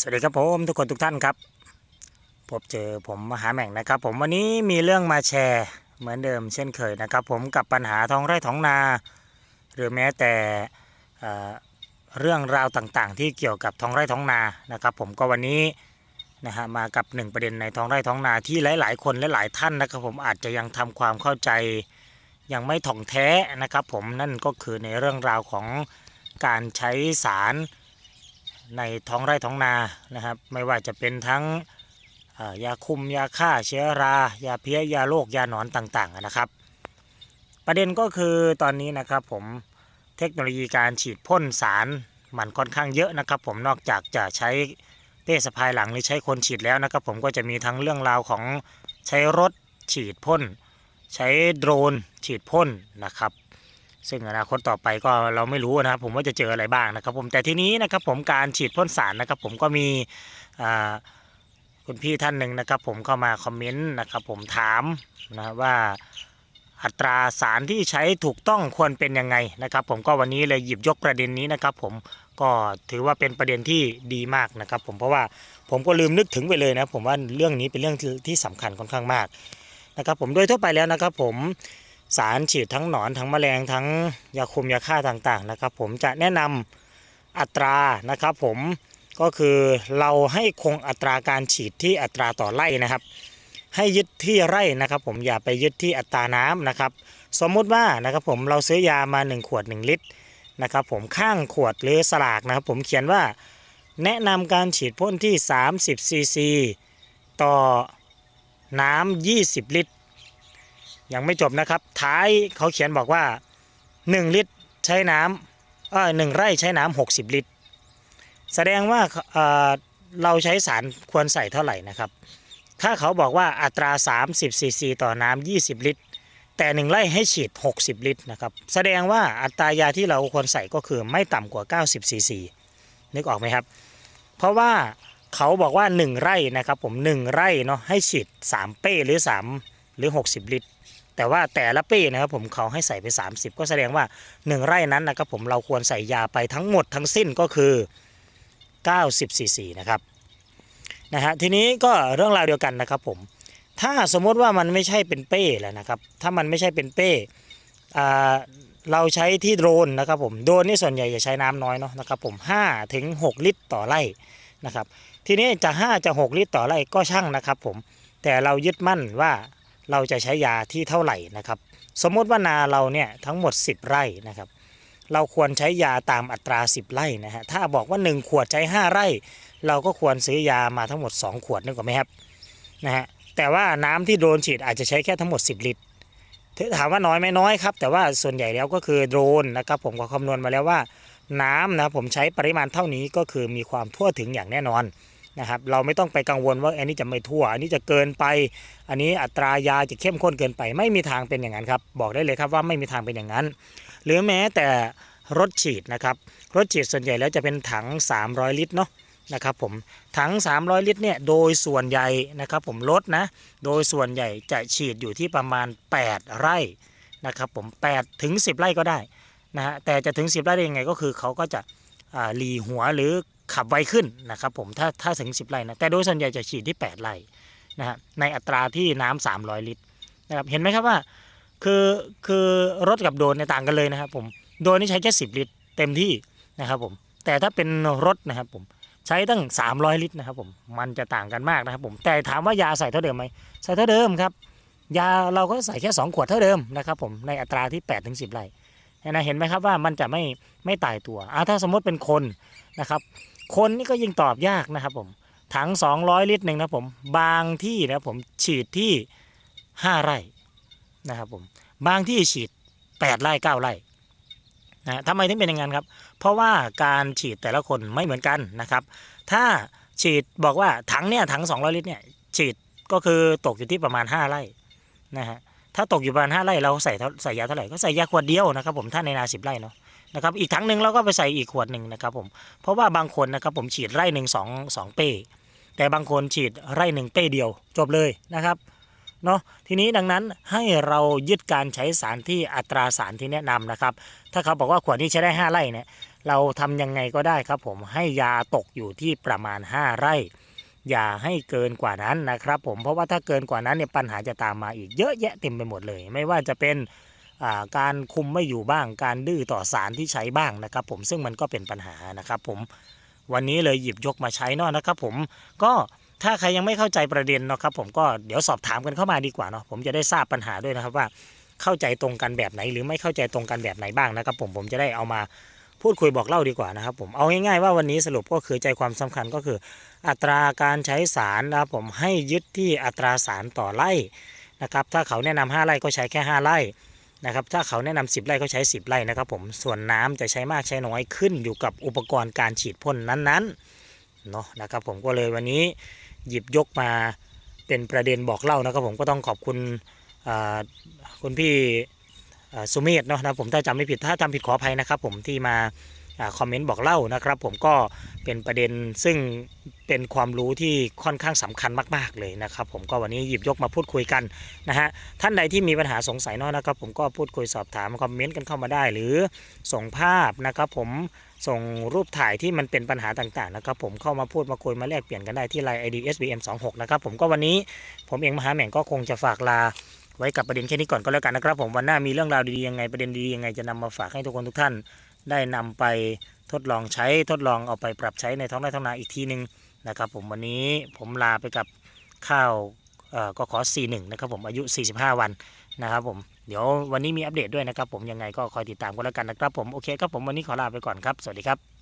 สวัสดีครับผมทุกคนทุกท่านครับ พบเจอผมมหาแหม่งนะครับ ผมวันนี้มีเรื่องมาแชร์เหมือนเดิมเช่นเคยนะครับ ผมกับปัญหาท้องไร่ท้องนา หรือแม้แต่เเรื่องราวต่างๆ ที่เกี่ยวกับท้องไร่ท้องนานะครับ ผมก็วันนี้นะฮะมากับหนึ่งประเด็นในท้องไร่ท้องนาที่หลาย ๆ คนและหลายท่านนะครับ ผมอาจจะยังทำความเข้าใจยังไม่ถ่องแท้นะครับ ผมนั่นก็คือในเรื่องราวของการใช้สาร ในท้องไร่ท้องนานะครับ ไม่ว่าจะเป็นทั้งยาคุมยาฆ่าเชื้อรา ยาเพี้ยยาโรคยาหนอนต่างๆนะครับ ประเด็นก็คือตอนนี้นะครับผมเทคโนโลยีการฉีดพ่นสารมันค่อนข้างเยอะนะครับ ผมนอกจากจะใช้เป้สะพายหลังหรือใช้คนฉีดแล้วนะครับ ผมก็จะมีทั้งเรื่องราวของใช้รถฉีดพ่น ใช้โดรนฉีดพ่นนะครับ ซึ่งอนาคตต่อไปก็เราไม่รู้นะครับผมว่าจะเจออะไรบ้างนะครับ ผมแต่ทีนี้นะครับผมการฉีดพ่นสารนะครับ ผมก็มีคุณพี่ท่านหนึ่งนะครับ ผมเข้ามาคอมเมนต์นะครับ ผมถามนะว่าอัตราสารที่ใช้ถูกต้องควรเป็นยังไงนะครับ ผมก็วันนี้เลยหยิบยกประเด็นนี้นะครับ ผมก็ถือว่าเป็นประเด็นที่ดีมากนะครับ ผมเพราะว่าผมก็ลืมนึกถึงไปเลยนะผมว่าเรื่องนี้เป็นเรื่องที่ที่สำคัญค่อนข้างมากนะครับ ผมโดยทั่วไปแล้วนะครับ ผม สารฉีดทั้งหนอนทั้งแมลงทั้งยาคุมยาฆ่าต่างๆนะครับ ผมจะแนะนำอัตรานะครับ ผมก็คือเราให้คงอัตราการฉีดที่อัตราต่อไร่นะครับ ให้ยึดที่ไร่นะครับ ผมอย่าไปยึดที่อัตราน้ำนะครับ สมมุติว่านะครับผมเราซื้อยามา 1 ขวด 1 ลิตรนะครับ ผมข้างขวดหรือสลากนะครับ ผมเขียนว่าแนะนำการฉีดพ่นที่ 30 ซีซี ต่อน้ำ 20 ลิตร ยังไม่จบนะครับ ท้ายเขาเขียนบอกว่า 1 ลิตรใช้น้ำเออหนึ่งไร่ใช้น้ำ60 ลิตร แสดงว่าเเราใช้สารควรใส่เท่าไหร่นะครับ ถ้าเขาบอกว่าอัตรา 30ซีซีต่อน้ำ20 ลิตร แต่1ไร่ให้ฉีด 60 ลิตรนะครับ แสดงว่าอัตรายาที่เราควรใส่ก็คือไม่ต่ำกว่า 90ซีซีนึกออกไหมครับ เพราะว่าเขาบอกว่า 1 ไร่นะครับผม1ไร่เนาะให้ฉีด 3 เป้หรือ 3 หรือ 60 ลิตร แต่ว่าแต่ละป้นะครับผมเขาให้ใส่ไป 30 ก็แสดงว่า 1 ไร่นั้นนะครับผมเราควรใส่ยาไปทั้งหมดทั้งสิ้นก็คือ 90ซีซีนะครับนะฮะทีนี้ก็เรื่องราวเดียวกันนะครับผมถ้าสมมติว่ามันไม่ใช่เป็นเป้แล้วนะครับ ถ้ามันไม่ใช่เป็นเป้เราใช้ที่โดรนนะครับผมโดรนนี่ส่วนใหญ่จะใช้น้ำน้อยเนาะนะครับผม5ถึง6ลิตรต่อไร่นะครับทีนี้จะ 5 จะ 6 ลิตรต่อไร่ก็ช่างนะครับผมแต่เรายึดมั่นว่า เราจะใช้ยาที่เท่าไหร่นะครับ สมมติว่านาเราเนี่ยทั้งหมด 10 ไร่นะครับ เราควรใช้ยาตามอัตรา 10 ไร่นะฮะถ้าบอกว่า 1 ขวดใช้ 5 ไร่ เราก็ควรซื้อยามาทั้งหมด 2 ขวดนึกออกไหมครับนะฮะแต่ว่าน้ำที่โดนฉีดอาจจะใช้แค่ทั้งหมด 10 ลิตรถามว่าน้อยไหมน้อยครับ แต่ว่าส่วนใหญ่แล้วก็คือโดรนนะครับผมก็คำนวณมาแล้วว่าน้ำนะผมใช้ปริมาณเท่านี้ก็คือมีความทั่วถึงอย่างแน่นอน นะครับเราไม่ต้องไปกังวลว่าอันนี้จะไม่ทั่ว อันนี้จะเกินไป อันนี้อัตรายาจะเข้มข้นเกินไป ไม่มีทางเป็นอย่างนั้นครับ บอกได้เลยครับว่าไม่มีทางเป็นอย่างนั้น หรือแม้แต่รถฉีดนะครับรถฉีดส่วนใหญ่แล้วจะเป็นถัง 300 ลิตรเนาะนะครับผมถัง 300 ลิตรเนี่ยโดยส่วนใหญ่นะครับผมรถนะโดยส่วนใหญ่จะฉีดอยู่ที่ประมาณ 8 ไร่นะครับผม8ถึง 10 ไร่ก็ได้นะฮะแต่จะถึง 10 ไร่ได้ยังไงก็คือเขาก็จะหลีหัวหรือ ขับไวขึ้นนะครับผมถ้าถ้าถึง 10ไร่นะแต่โดยส่วนใหญ่จะฉีดที่ 8ไร่นะฮะในอัตราที่น้ำ300 ลิตรนะครับเห็นไหมครับว่าคือคือรถกับโดรนเนี่ยต่างกันเลยนะครับผมโดรนนี่ใช้แค่ 10 ลิตรเต็มที่นะครับผมแต่ถ้าเป็นรถนะครับผมใช้ตั้ง 300 ลิตรนะครับผมมันจะต่างกันมากนะครับผมแต่ถามว่ายาใส่เท่าเดิมไหมใส่เท่าเดิมครับยาเราก็ใส่แค่ 2 ขวดเท่าเดิมนะครับผมในอัตราที่8ถึง10ไร่นะเห็นไหมครับว่ามันจะไม่ไม่ตายตัวอ่าถ้าสมมติเป็นคนนะครับ คนนี่ก็ยิ่งตอบยากนะครับผมถัง 200 ลิตรหนึ่งนะผมบางที่นะผมฉีดที่ 5 ไร่นะครับผมบางที่ฉีด 8 ไร่ 9 ไร่นะทำไมถึงเป็นอย่างนั้นครับ เพราะว่าการฉีดแต่ละคนไม่เหมือนกันนะครับ ถ้าฉีดบอกว่าถังเนี่ยถัง 200 ลิตรเนี่ยฉีดก็คือตกอยู่ที่ประมาณ 5 ไร่นะฮะถ้าตกอยู่ประมาณ 5 ไร่เราใส่ใส่ยาเท่าไหร่ก็ใส่ยาขวดเดียวนะครับผมถ้าในนา 10 ไร่เนาะ นะครับอีกถังหนึ่งเราก็ไปใส่อีกขวดหนึ่งนะครับผมเพราะว่าบางคนนะครับผมฉีดไร่หนึ่งสองสองเป้แต่บางคนฉีดไร่หนึ่งเป้เดียวจบเลยนะครับเนาะทีนี้ดังนั้นให้เรายึดการใช้สารที่อัตราสารที่แนะนำนะครับ ถ้าเขาบอกว่าขวดนี้ใช้ได้ 5 ไร่เนี่ยเราทำยังไงก็ได้ครับผมให้ยาตกอยู่ที่ประมาณ 5 ไร่ อย่าให้เกินกว่านั้นนะครับผมเพราะว่าถ้าเกินกว่านั้นเนี่ยปัญหาจะตามมาอีกเยอะแยะเต็มไปหมดเลย ไม่ว่าจะเป็น การคุมไม่อยู่บ้าง การดื้อต่อสารที่ใช้บ้างนะครับ ผมซึ่งมันก็เป็นปัญหานะครับ ผมวันนี้เลยหยิบยกมาใช้นาะนะครับ ผมก็ถ้าใครยังไม่เข้าใจประเด็นเนาะครับ ผมก็เดี๋ยวสอบถามกันเข้ามาดีกว่าเนาะผมจะได้ทราบปัญหาด้วยนะครับว่าเข้าใจตรงกันแบบไหน หรือไม่เข้าใจตรงกันแบบไหนบ้างนะครับ ผมผมจะได้เอามาพูดคุยบอกเล่าดีกว่านะครับ ผมเอาง่ายๆว่าวันนี้สรุปก็คือใจความสำคัญก็คือ อัตราการใช้สารนะครับผมให้ยึดที่อัตราสารต่อไร่นะครับ ถ้าเขาแนะนำ5ไร่ก็ใช้แค่ 5 ไร่ นะครับถ้าเขาแนะนำ10 ไร่เขาใช้ 10 ไร่นะครับผมส่วนน้ำจะใช้มากใช้น้อยขึ้นอยู่กับอุปกรณ์การฉีดพ่นนั้นๆเนาะนะครับผมก็เลยวันนี้หยิบยกมาเป็นประเด็นบอกเล่านะครับผมก็ต้องขอบคุณคุณพี่สุเมธเนาะนะผมถ้าจำไม่ผิดถ้าจำผิดขออภัยนะครับผมที่มา คอมเมนต์บอกเล่านะครับ ผมก็เป็นประเด็นซึ่งเป็นความรู้ที่ค่อนข้างสำคัญมากๆเลยนะครับ ผมก็วันนี้หยิบยกมาพูดคุยกันนะฮะท่านใดที่มีปัญหาสงสัยเนอะนะครับ ผมก็พูดคุยสอบถามคอมเมนต์กันเข้ามาได้ หรือส่งภาพนะครับ ผมส่งรูปถ่ายที่มันเป็นปัญหาต่างๆนะครับ ผมเข้ามาพูดมาคุยมาแลกเปลี่ยนกันได้ที่ไลน์ ID SBM 26นะครับผมก็วันนี้ผมเองมหาแหม่งก็คงจะฝากลาไว้กับประเด็นแค่นี้ก่อนก็แล้วกันนะครับ ผมวันหน้ามีเรื่องราวดีๆยังไงประเด็นดีๆยังไงจะนำมาฝากให้ทุกคนทุกท่าน ได้นำไปทดลองใช้ทดลองเอาไปปรับใช้ในท้องไร่ท้องนาอีกทีหนึ่งนะครับผมวันนี้ผมลาไปกับข้าวเอ่อก็ขอ41นะครับผมอายุ 45 วันนะครับผมเดี๋ยววันนี้มีอัปเดตด้วยนะครับผมยังไงก็คอยติดตามกันแล้วกันนะครับผมโอเคครับผมวันนี้ขอลาไปก่อนครับ สวัสดีครับ